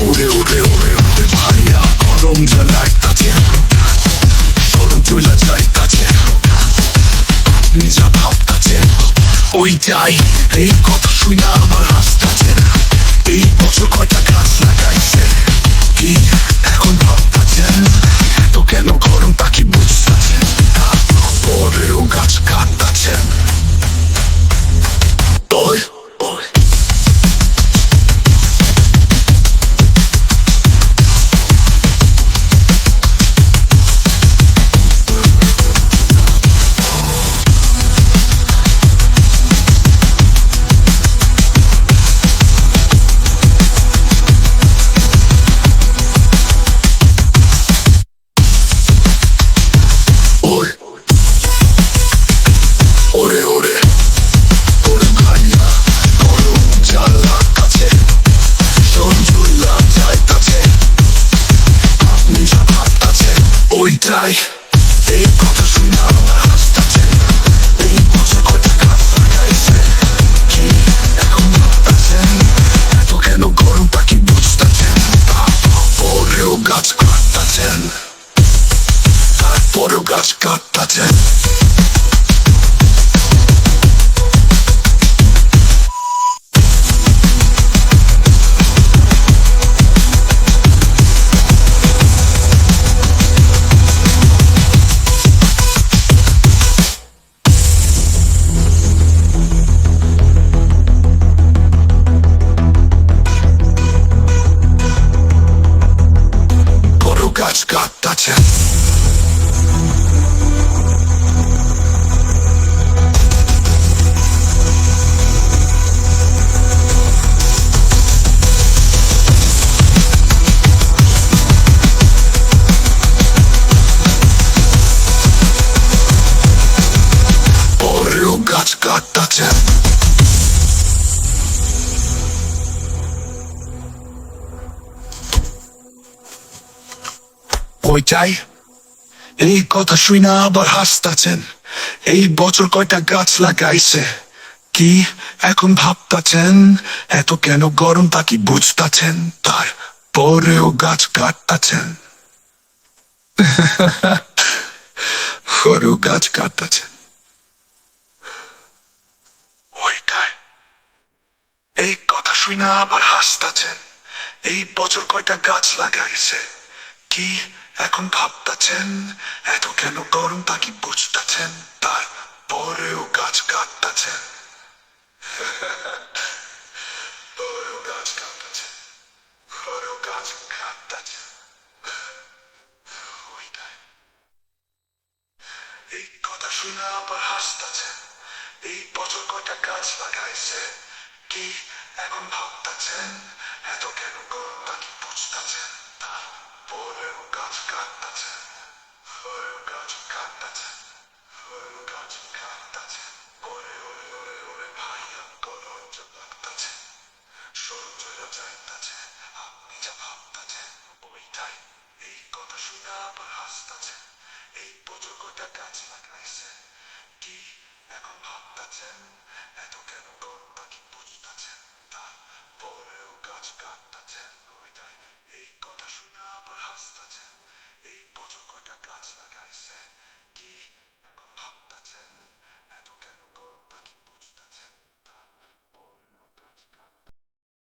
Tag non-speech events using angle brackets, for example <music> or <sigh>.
ওরে ওরে ওরে ওরে ভাইয়া গরম জ্বালাইতাছে গরম চলে যাইতাছে নিজা ভাবতাছে ওইটাই এই কথা শুনে আমার হাসতাছে এই বছর কয়টা গাছ লাগাইছে কি এখন ভাবতাছেন এত কেন পরেও গাছ কাটতাছেন ওইটাই এই কথা শুনে আবার হাসতাছেন। এই বছর কয়টা গাছ লাগাইছে? কি এখন ভাবতাছেন? এত কেন গরম তা কি বুঝতাছেন? তার পরেও গাছ কাটতাছেন। <laughs> পরেও গাছ কাটতাছেন ওইটাই এই শুনে আবার হাসতাছেন। এই বছর কয়টা গাছ লাগাইছে? কি এখন ভাবতাছেন? এত কেন গরম তা কি বুঝতাছেন? তার পরেও গাছ কাটতাছেন। এই শুনে আবার হাসতাছেন। এই বছর কয়টা গাছ লাগাইছে? কি এখন ভাবতাছেন এত কেন গরম তা কি বুঝতাছেন তারপরেও গাছ কাটতাছেন গাছ কাটতাছেন গাছ কাটতাছেন ওরে ওরে ওরে ওরে গরম যে লাগতাছে সরু চলে যাইতাছে ভাবতাছেন